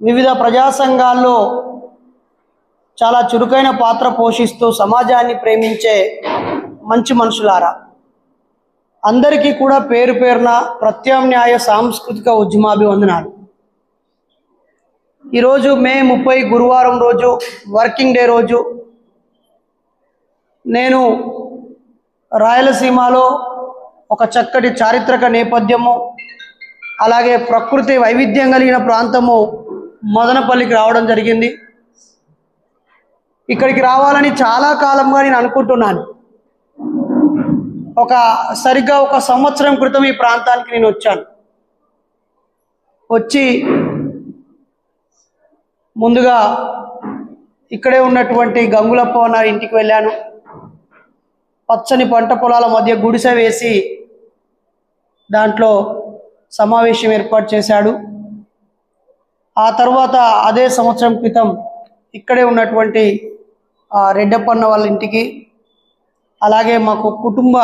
వివిధ ప్రజా సంఘాల్లో చాలా చురుకైన పాత్ర పోషిస్తూ సమాజాన్ని ప్రేమించే మంచి మనుషులారా. అందరికీ కూడా పేరు పేరున ప్రత్యామ్నాయ సాంస్కృతిక ఉద్యమాభివందనాలు. ఈరోజు మే ముప్పై గురువారం రోజు వర్కింగ్ డే రోజు నేను రాయలసీమలో ఒక చక్కటి చారిత్రక నేపథ్యము అలాగే ప్రకృతి వైవిధ్యం కలిగిన ప్రాంతము మదనపల్లికి రావడం జరిగింది. ఇక్కడికి రావాలని చాలా కాలంగా నేను అనుకుంటున్నాను. ఒక సరిగ్గా ఒక సంవత్సరం క్రితం ఈ ప్రాంతానికి నేను వచ్చాను. వచ్చి ముందుగా ఇక్కడే ఉన్నటువంటి గంగులప్ప ఉన్న ఇంటికి వెళ్ళాను. పచ్చని పంట పొలాల మధ్య గుడిసె వేసి దాంట్లో సమావేశం ఏర్పాటు చేశాడు. ఆ తర్వాత అదే సంవత్సరం క్రితం ఇక్కడే ఉన్నటువంటి రెడ్డప్పన్న వాళ్ళ ఇంటికి అలాగే మాకు కుటుంబ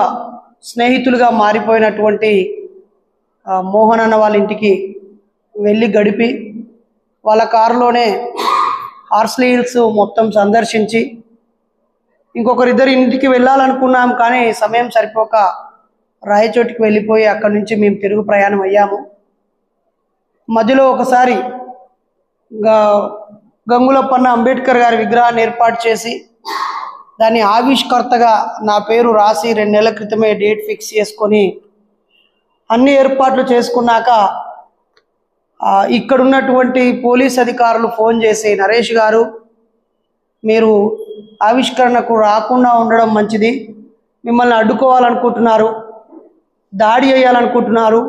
స్నేహితులుగా మారిపోయినటువంటి మోహన్ అన్న వాళ్ళ ఇంటికి వెళ్ళి గడిపి వాళ్ళ కారులోనే హార్స్లీ హిల్స్ మొత్తం సందర్శించి ఇంకొకరిద్దరు ఇంటికి వెళ్ళాలనుకున్నాం కానీ సమయం సరిపోక రాయచోటికి వెళ్ళిపోయి అక్కడి నుంచి మేము తిరుగు ప్రయాణం అయ్యాము. మధ్యలో ఒకసారి గంగులపన్న అంబేద్కర్ గారి విగ్రహాన్ని ఏర్పాటు చేసి దాన్ని ఆవిష్కర్తగా నా పేరు రాసి రెండు నెలల క్రితమే డేట్ ఫిక్స్ చేసుకొని అన్ని ఏర్పాట్లు చేసుకున్నాక ఇక్కడున్నటువంటి ఇక్కడ ఉన్నటువంటి పోలీస్ అధికారులు ఫోన్ చేసి నరేష్ గారు మీరు ఆవిష్కరణకు రాకుండా ఉండడం మంచిది మిమ్మల్ని అడ్డుకోవాలనుకుంటున్నారు దాడి చేయాలనుకుంటున్నారు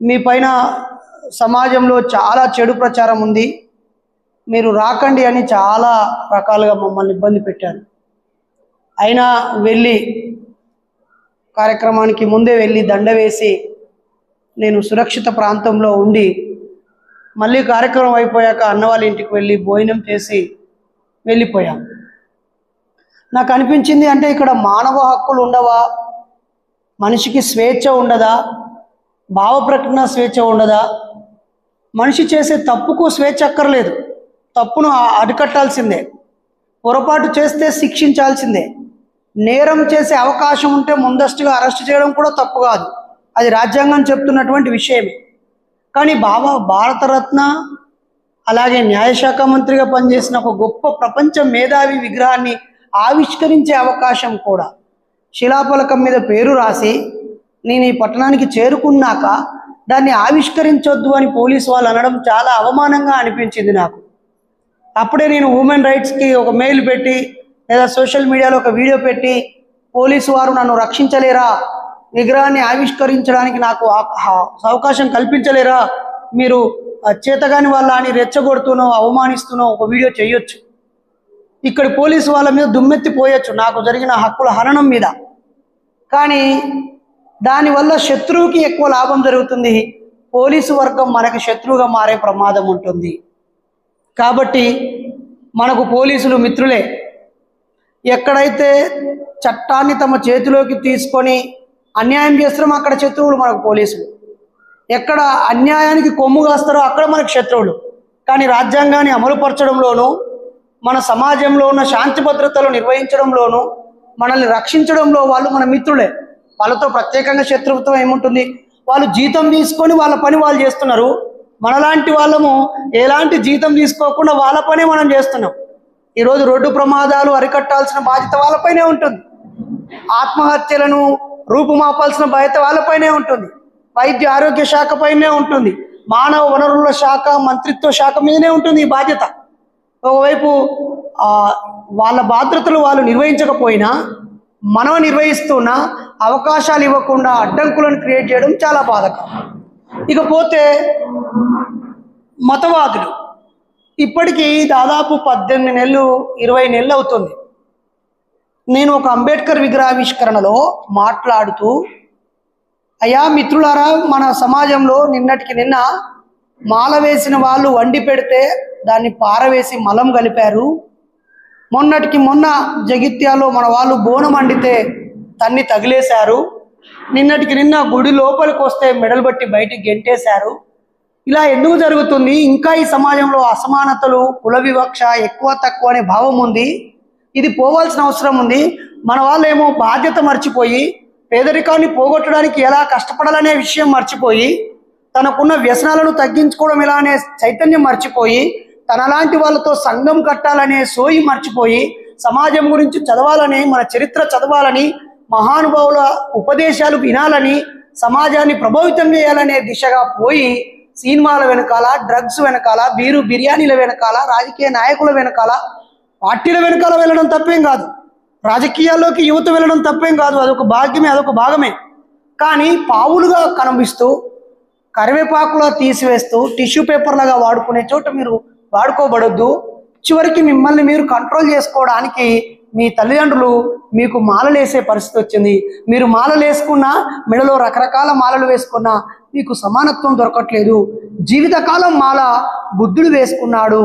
మీ పైన సమాజంలో చాలా చెడు ప్రచారం ఉంది. మీరు రాకండి అని చాలా రకాలుగా మమ్మల్ని ఇబ్బంది పెట్టారు. అయినా వెళ్ళి కార్యక్రమానికి ముందే వెళ్ళి దండ వేసి నేను సురక్షిత ప్రాంతంలో ఉండి మళ్ళీ కార్యక్రమం అయిపోయాక అన్న వాళ్ళ ఇంటికి వెళ్ళి భోజనం చేసి వెళ్ళిపోయాం. నాకు అనిపించింది అంటే ఇక్కడ మానవ హక్కులు ఉండవా? మనిషికి స్వేచ్ఛ ఉండదా? భావ ప్రకటన స్వేచ్ఛ ఉండదా? మనిషి చేసే తప్పుకు స్వేచ్ఛ అక్కర్లేదు తప్పును ఆ- అరికట్టాల్సిందే. పొరపాటు చేస్తే శిక్షించాల్సిందే. నేరం చేసే అవకాశం ఉంటే ముందస్తుగా అరెస్ట్ చేయడం కూడా తప్పు కాదు. అది రాజ్యాంగం చెప్తున్నటువంటి విషయమే. కానీ బాబా భారతరత్న అలాగే న్యాయశాఖ మంత్రిగా పనిచేసిన ఒక గొప్ప ప్రపంచ మేధావి విగ్రహాన్ని ఆవిష్కరించే అవకాశం కూడా. శిలాఫలకం మీద పేరు రాసి నేను ఈ పట్టణానికి చేరుకున్నాక దాన్ని ఆవిష్కరించొద్దు అని పోలీసు వాళ్ళు అనడం చాలా అవమానంగా అనిపించింది నాకు. అప్పుడే నేను ఉమెన్ రైట్స్కి ఒక మెయిల్ పెట్టి లేదా సోషల్ మీడియాలో ఒక వీడియో పెట్టి పోలీసు వారు నన్ను రక్షించలేరా? విగ్రహాన్ని ఆవిష్కరించడానికి నాకు అవకాశం కల్పించలేరా? మీరు చేతగాని వాళ్ళ అని రెచ్చగొడుతూనో అవమానిస్తూనో ఒక వీడియో చేయొచ్చు. ఇక్కడ పోలీసు వాళ్ళ మీద దుమ్మెత్తిపోయొచ్చు నాకు జరిగిన హక్కుల హరణం మీద. కానీ దానివల్ల శత్రువుకి ఎక్కువ లాభం జరుగుతుంది. పోలీసు వర్గం మనకు శత్రువుగా మారే ప్రమాదం ఉంటుంది. కాబట్టి మనకు పోలీసులు మిత్రులే. ఎక్కడైతే చట్టాన్ని తమ చేతిలోకి తీసుకొని అన్యాయం చేస్తారో అక్కడ శత్రువులు మనకు పోలీసులు. ఎక్కడ అన్యాయానికి కొమ్ము కాస్తారో అక్కడ మనకు శత్రువులు. కానీ రాజ్యాంగాన్ని అమలుపరచడంలోనూ మన సమాజంలో ఉన్న శాంతి భద్రతలు నిర్వహించడంలోనూ మనల్ని రక్షించడంలో వాళ్ళు మన మిత్రులే. వాళ్ళతో ప్రత్యేకంగా శత్రుత్వం ఏముంటుంది? వాళ్ళు జీతం తీసుకొని వాళ్ళ పని వాళ్ళు చేస్తున్నారు. మనలాంటి వాళ్ళము ఎలాంటి జీతం తీసుకోకుండా వాళ్ళ పనే మనం చేస్తున్నాం. ఈరోజు రోడ్డు ప్రమాదాలు అరికట్టాల్సిన బాధ్యత వాళ్ళపైనే ఉంటుంది. ఆత్మహత్యలను రూపుమాపాల్సిన బాధ్యత వాళ్ళపైనే ఉంటుంది. వైద్య ఆరోగ్య శాఖ పైనే ఉంటుంది. మానవ వనరుల శాఖ మంత్రిత్వ శాఖ మీదనే ఉంటుంది ఈ బాధ్యత. ఒకవైపు వాళ్ళ బాధ్యతలు వాళ్ళు నిర్వహించకపోయినా మనం నిర్వహిస్తున్న అవకాశాలు ఇవ్వకుండా అడ్డంకులను క్రియేట్ చేయడం చాలా బాధకరం. ఇకపోతే మతవాదులు ఇప్పటికీ దాదాపు పద్దెనిమిది నెలలు ఇరవై నెలలు అవుతుంది. నేను ఒక అంబేద్కర్ విగ్రహావిష్కరణలో మాట్లాడుతూ అయ్యా మిత్రులారా మన సమాజంలో నిన్నటికి నిన్న మాల వేసిన వాళ్ళు వండి పెడితే దాన్ని పారవేసి మలం కలిపారు మొన్నటికి మొన్న జగిత్యాలో మన వాళ్ళు బోనం వండితే తన్ని తగిలేశారు. నిన్నటికి నిన్న గుడి లోపలికి వస్తే మెడలు బట్టి బయటికి గెంటేశారు. ఇలా ఎందుకు జరుగుతుంది? ఇంకా ఈ సమాజంలో అసమానతలు కుల వివక్ష ఎక్కువ తక్కువ అనే భావం ఉంది. ఇది పోవాల్సిన అవసరం ఉంది. మన వాళ్ళేమో బాధ్యత మర్చిపోయి పేదరికాన్ని పోగొట్టడానికి ఎలా కష్టపడాలనే విషయం మర్చిపోయి తనకున్న వ్యసనాలను తగ్గించుకోవడం ఎలా అనే చైతన్యం మర్చిపోయి తనలాంటి వాళ్ళతో సంఘం కట్టాలనే సోయి మర్చిపోయి సమాజం గురించి చదవాలని మన చరిత్ర చదవాలని మహానుభావుల ఉపదేశాలు వినాలని సమాజాన్ని ప్రభావితం చేయాలనే దిశగా పోయి సినిమాల వెనకాల డ్రగ్స్ వెనకాల బీరు బిర్యానీల వెనకాల రాజకీయ నాయకుల వెనకాల పార్టీల వెనకాల వెళ్ళడం తప్పేం కాదు. రాజకీయాల్లోకి యువత వెళ్ళడం తప్పేం కాదు. అదొక భాగ్యమే అదొక భాగమే. కానీ పావులుగా కనిపిస్తూ కరివేపాకులా తీసివేస్తూ టిష్యూ పేపర్లాగా వాడుకునే చోట మీరు వాడుకోబడొద్దు. చివరికి మిమ్మల్ని మీరు కంట్రోల్ చేసుకోవడానికి మీ తల్లిదండ్రులు మీకు మాలలేసే పరిస్థితి వచ్చింది. మీరు మాలలు వేసుకున్నా మెడలో రకరకాల మాలలు వేసుకున్నా మీకు సమానత్వం దొరకట్లేదు. జీవితకాలం మాల బుద్ధుడు వేసుకున్నాడు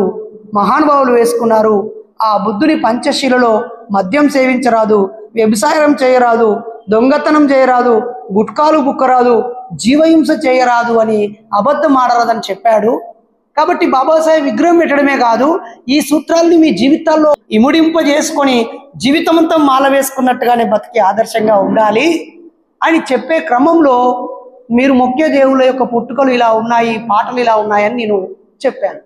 మహానుభావులు వేసుకున్నారు. ఆ బుద్ధుని పంచశీలలో మద్యం సేవించరాదు వ్యభిసాయం చేయరాదు దొంగతనం చేయరాదు గుట్కాలు బుక్కరాదు జీవహింస చేయరాదు అని అబద్ధం ఆడరాదని చెప్పాడు కాబట్టి బాబాసాహెబ్ విగ్రహం పెట్టడమే కాదు ఈ సూత్రాల్ని మీ జీవితాల్లో ఇముడింపజేసుకొని జీవితమంతా మాల వేసుకున్నట్టుగానే బతికి ఆదర్శంగా ఉండాలి అని చెప్పే క్రమంలో మీరు ముఖ్య దేవుళ్ళ యొక్క పుట్టుకలు ఇలా ఉన్నాయి పాటలు ఇలా ఉన్నాయని నేను చెప్పాను.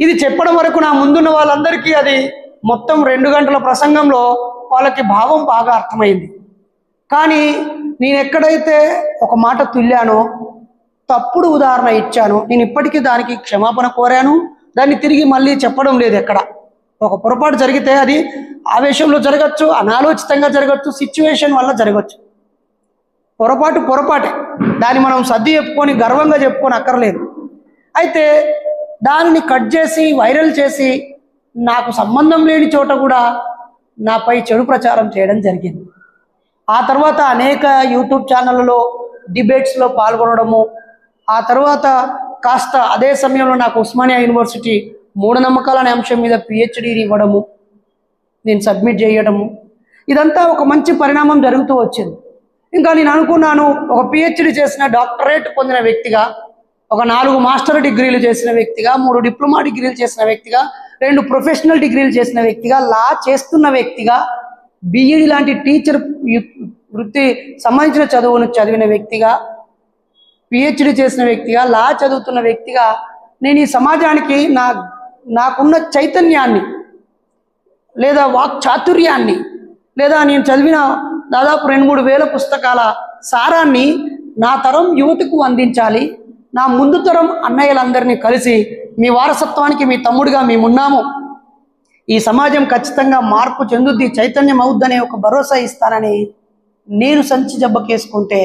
ఇది చెప్పడం వరకు నా ముందున్న వాళ్ళందరికీ అది మొత్తం రెండు గంటల ప్రసంగంలో వాళ్ళకి భావం బాగా అర్థమైంది. కానీ నేను ఎక్కడైతే ఒక మాట తుల్లానో తప్పుడు ఉదాహరణ ఇచ్చాను. నేను ఇప్పటికీ దానికి క్షమాపణ కోరాను. దాన్ని తిరిగి మళ్ళీ చెప్పడం లేదు ఎక్కడ. ఒక పొరపాటు జరిగితే అది ఆవేశంలో జరగచ్చు అనాలోచితంగా జరగచ్చు సిచ్యువేషన్ వల్ల జరగచ్చు. పొరపాటు పొరపాటే. దాన్ని మనం సర్ది చెప్పుకొని గర్వంగా చెప్పుకొని అక్కర్లేదు. అయితే దానిని కట్ చేసి వైరల్ చేసి నాకు సంబంధం లేని చోట కూడా నాపై చెడు ప్రచారం చేయడం జరిగింది. ఆ తర్వాత అనేక యూట్యూబ్ ఛానళ్ళలో డిబేట్స్లో పాల్గొనడము ఆ తర్వాత కాస్త అదే సమయంలో నాకు ఉస్మానియా యూనివర్సిటీ మూఢనమ్మకాలు అనే అంశం మీద పిహెచ్డీని ఇవ్వడము నేను సబ్మిట్ చేయడము ఇదంతా ఒక మంచి పరిణామం జరుగుతూ వచ్చింది. ఇంకా నేను అనుకున్నాను ఒక పిహెచ్డి చేసిన డాక్టరేట్ పొందిన వ్యక్తిగా ఒక నాలుగు మాస్టర్ డిగ్రీలు చేసిన వ్యక్తిగా మూడు డిప్లొమా డిగ్రీలు చేసిన వ్యక్తిగా రెండు ప్రొఫెషనల్ డిగ్రీలు చేసిన వ్యక్తిగా లా చేస్తున్న వ్యక్తిగా బీఈడి లాంటి టీచర్ వృత్తి సంబంధించిన చదువును చదివిన వ్యక్తిగా పిహెచ్డి చేసిన వ్యక్తిగా లా చదువుతున్న వ్యక్తిగా నేను ఈ సమాజానికి నా నాకున్న చైతన్యాన్ని లేదా వాక్ చాతుర్యాన్ని లేదా నేను చదివిన దాదాపు రెండు మూడు వేల పుస్తకాల సారాన్ని నా తరం యువతకు అందించాలి. నా ముందు తరం అన్నయ్యలందరినీ కలిసి మీ వారసత్వానికి మీ తమ్ముడిగా మేమున్నాము. ఈ సమాజం ఖచ్చితంగా మార్పు చెందుద్ది చైతన్యం అవుద్దనే ఒక భరోసా ఇస్తానని నేను సంచి జబ్బకేసుకుంటే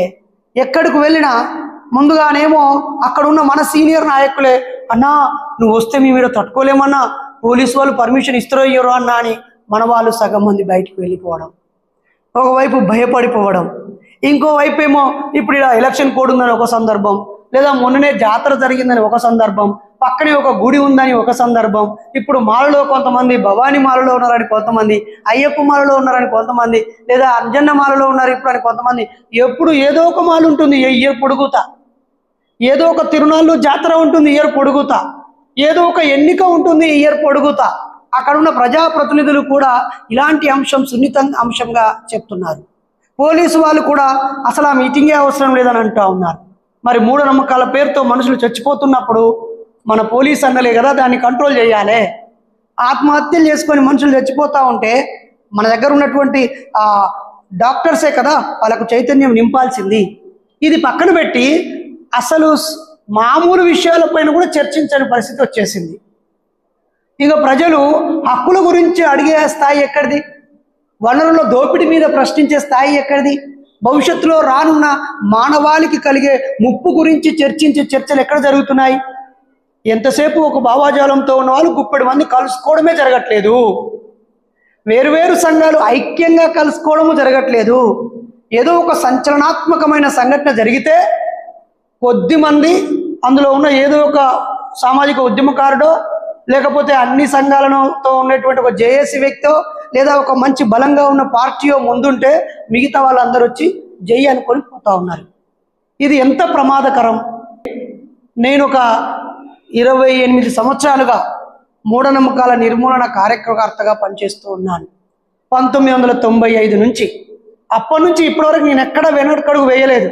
ఎక్కడికి వెళ్ళినా ముందుగానేమో అక్కడున్న మన సీనియర్ నాయకులే అన్నా నువ్వు వస్తే మీ మీద తట్టుకోలేమన్నా? పోలీసు వాళ్ళు పర్మిషన్ ఇస్తారో ఇయ్యరో అన్నా? అని మన వాళ్ళు సగం మంది బయటికి వెళ్ళిపోవడం. ఒకవైపు భయపడిపోవడం. ఇంకోవైపు ఏమో ఇప్పుడు ఇలా ఎలక్షన్ కోడ్ ఉందని ఒక సందర్భం లేదా మొన్ననే జాతర జరిగిందని ఒక సందర్భం పక్కనే ఒక గుడి ఉందని ఒక సందర్భం ఇప్పుడు మాలలో కొంతమంది భవానీ మాలలో ఉన్నారని కొంతమంది అయ్యప్ప మాలలో ఉన్నారని కొంతమంది లేదా అంజన్న మాలలో ఉన్నారు ఇప్పుడు అని కొంతమంది ఎప్పుడు ఏదో ఒక మాలు ఉంటుంది ఏ పొడుగుతా. ఏదో ఒక తిరునాళ్ళు జాతర ఉంటుంది ఇయర్ పొడుగుతా. ఏదో ఒక ఎన్నిక ఉంటుంది ఇయర్ పొడుగుతా. అక్కడ ఉన్న ప్రజాప్రతినిధులు కూడా ఇలాంటి అంశం సున్నిత అంశంగా చెప్తున్నారు. పోలీసు వాళ్ళు కూడా అసలు ఆ మీటింగే అవసరం లేదని అంటూ ఉన్నారు. మరి మూఢనమ్మకాల పేరుతో మనుషులు చచ్చిపోతున్నప్పుడు మన పోలీస్ అన్నలే కదా దాన్ని కంట్రోల్ చేయాలి? ఆత్మహత్యలు చేసుకొని మనుషులు చచ్చిపోతూ ఉంటే మన దగ్గర ఉన్నటువంటి ఆ డాక్టర్సే కదా వాళ్ళకు చైతన్యం నింపాల్సింది. ఇది పక్కన పెట్టి అసలు మామూలు విషయాలపైన కూడా చర్చించని పరిస్థితి వచ్చేసింది. ఇక ప్రజలు హక్కుల గురించి అడిగే స్థాయి ఎక్కడిది? వనరుల దోపిడీ మీద ప్రశ్నించే స్థాయి ఎక్కడిది? భవిష్యత్తులో రానున్న మానవాళికి కలిగే ముప్పు గురించి చర్చించే చర్చలు ఎక్కడ జరుగుతున్నాయి? ఎంతసేపు ఒక భావాజాలంతో ఉన్న వాళ్ళు గుప్పటి మంది కలుసుకోవడమే జరగట్లేదు. వేరువేరు సంఘాలు ఐక్యంగా కలుసుకోవడము జరగట్లేదు. ఏదో ఒక సంచలనాత్మకమైన సంఘటన జరిగితే కొద్ది మంది అందులో ఉన్న ఏదో ఒక సామాజిక ఉద్యమకారుడో లేకపోతే అన్ని సంఘాలతో ఉన్నటువంటి ఒక జేఏసీ వ్యక్తో లేదా ఒక మంచి బలంగా ఉన్న పార్టీయో ముందుంటే మిగతా వాళ్ళందరూ వచ్చి జై అనుకొని పోతా ఉన్నారు. ఇది ఎంత ప్రమాదకరం? నేను ఒక ఇరవై ఎనిమిది సంవత్సరాలుగా మూఢనమ్మకాల నిర్మూలన కార్యకర్తగా పనిచేస్తూ ఉన్నాను. పంతొమ్మిది వందల తొంభై ఐదు నుంచి. అప్పటి నుంచి ఇప్పటివరకు నేను ఎక్కడ వెనకడుగు వేయలేదు.